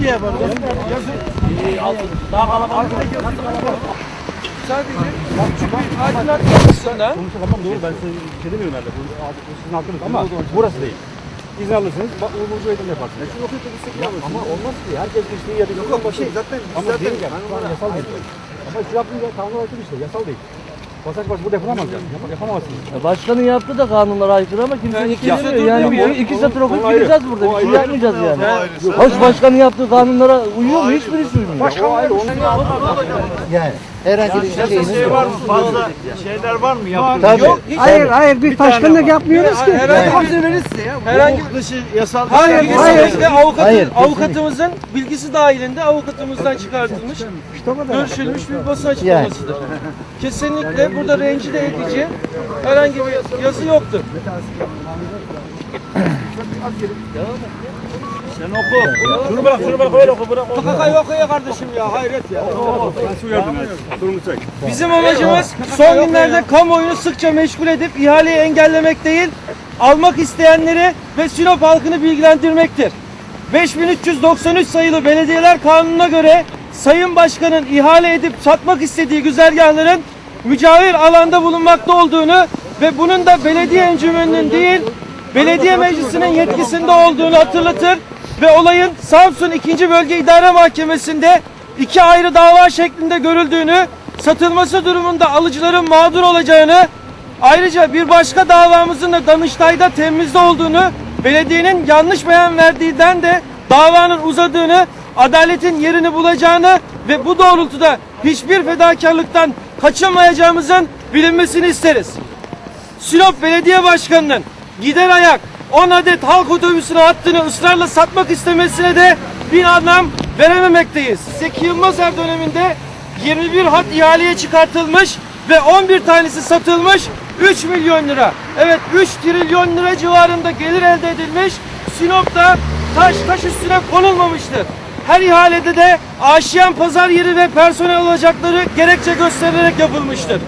diye yapalım. Sadece küçük bir tadilat açısından Tamam doğru ben size bir şey demiyorum herhalde. Sizin hakkınız ama burası değil. İzin alırsınız, bak Uğur Bey'den yaparsınız. Ama olmaz ki. Herkes geçtiği yerde yok. Yok şey zaten ama zaten değil yani. Şu an yasal değil. Ama şu yaptığınız kanuna aykırı işte. Yasal değil. Pasaj başı burada yapılamaz yani. Yap- Yapamazsınız. Başkanın yaptığı da kanunlara aykırı ama kimse Yani yani, iki satır yani demiyor. bu iki satır okuyup gideceğiz burada. Bir şey yapmayacağız yani. Hoş başkanın yaptığı kanunlara uyuyor mu? Hiçbirisi uymuyor. Başka o ayrı. Onun Yani herhangi bir Şey var mı? Fazla şeyler var mı? Yaptığınız? Tabii. yok hiç Hayır hayır biz başkanlık yapmıyoruz ki. herhangi bir herhangi bir dışı yasal Hayır, Hayır, hayır. hayır. avukatın, Hayır, kesinlikle. avukatımızın bilgisi dahilinde avukatımızdan çıkartılmış, görüşülmüş bir basın açıklamasıdır. Kesinlikle burada rencide edici herhangi bir yazı yoktur. Sen oku. Şunu bırak, şunu bırak, öyle oku, bırak. oku. Kaka yok ya kardeşim ya hayret ya. Bizim amacımız son günlerde kamuoyunu sıkça meşgul edip ihaleyi engellemek değil, almak isteyenleri ve Sinop halkını bilgilendirmektir. 5393 sayılı belediyeler kanununa göre Sayın Başkan'ın ihale edip satmak istediği güzergahların mücavir alanda bulunmakta olduğunu ve bunun da belediye encümeninin değil, belediye meclisinin yetkisinde olduğunu hatırlatır ve olayın Samsun 2. Bölge İdare Mahkemesi'nde iki ayrı dava şeklinde görüldüğünü, satılması durumunda alıcıların mağdur olacağını, ayrıca bir başka davamızın da Danıştay'da temizde olduğunu, belediyenin yanlış beyan verdiğinden de davanın uzadığını, adaletin yerini bulacağını ve bu doğrultuda hiçbir fedakarlıktan kaçınmayacağımızın bilinmesini isteriz. Sinop Belediye Başkanı'nın gider ayak 10 adet halk otobüsüne hattını ısrarla satmak istemesine de bir anlam verememekteyiz. Zeki Yılmazer döneminde 21 hat ihaleye çıkartılmış ve 11 tanesi satılmış 3 milyon lira. Evet 3 trilyon lira civarında gelir elde edilmiş. Sinop'ta taş taş üstüne konulmamıştır. Her ihalede de aşiyan pazar yeri ve personel alacakları gerekçe gösterilerek yapılmıştır.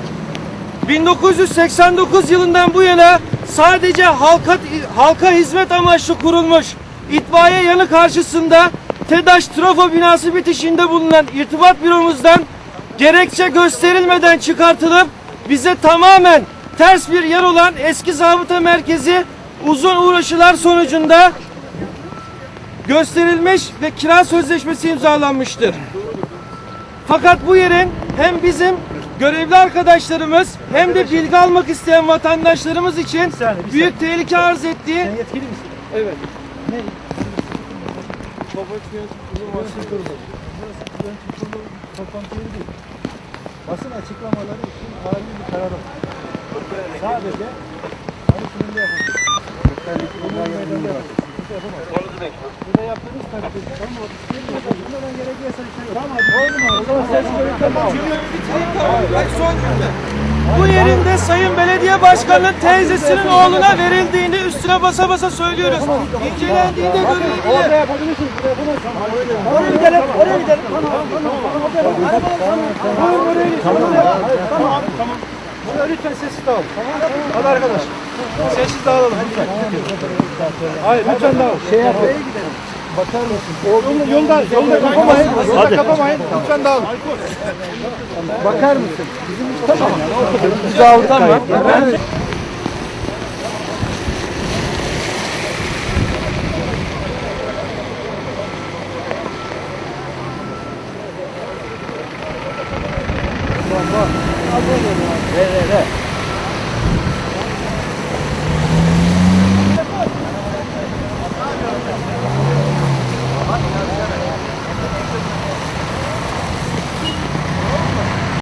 1989 yılından bu yana sadece halka, halka hizmet amaçlı kurulmuş itfaiye yanı karşısında TEDAŞ trafo binası bitişinde bulunan irtibat büromuzdan gerekçe gösterilmeden çıkartılıp bize tamamen ters bir yer olan eski zabıta merkezi uzun uğraşılar sonucunda gösterilmiş ve kira sözleşmesi imzalanmıştır. Fakat bu yerin hem bizim görevli arkadaşlarımız hem de bilgi almak isteyen vatandaşlarımız için büyük tehlike arz ettiği Yetkili misin? Evet. Değil. Basın açıklamaları için tarihi bir kararım. Sadece hani sunumda yapılmış. Bunun meydanda yapılmış. Burada yapamaz. Burada yaptığınız takdirde tamam mı? Bunda ben gerekiyorsa şey yok. Tamam oldu mu? O zaman ses görüntülemez. Bak son cümle. Bu yerinde Sayın Belediye Başkanı'nın teyzesinin oğluna verildiğini üstüne basa basa söylüyoruz. İncelendiğinde görülebilir. Orada yapabilirsiniz. Burada yapamazsınız. Oraya gidelim. Oraya gidelim. Tamam. Tamam. Tamam. Buyurun oraya gidelim. Tamam. Tamam. Tamam. Ya lütfen sessiz dağılın. Tamam, tamam. Hadi arkadaş. Sessiz dağılalım lütfen. Hayır lütfen dağılın. Şey yapın. Bakar mısın? Yolda, yolda, yolda kapamayın. Yolda kapamayın. Lütfen dağılın. Bakar mısın? Bizim iş tamam. Biz dağıldık. Tamam. Bak bak. 对对对。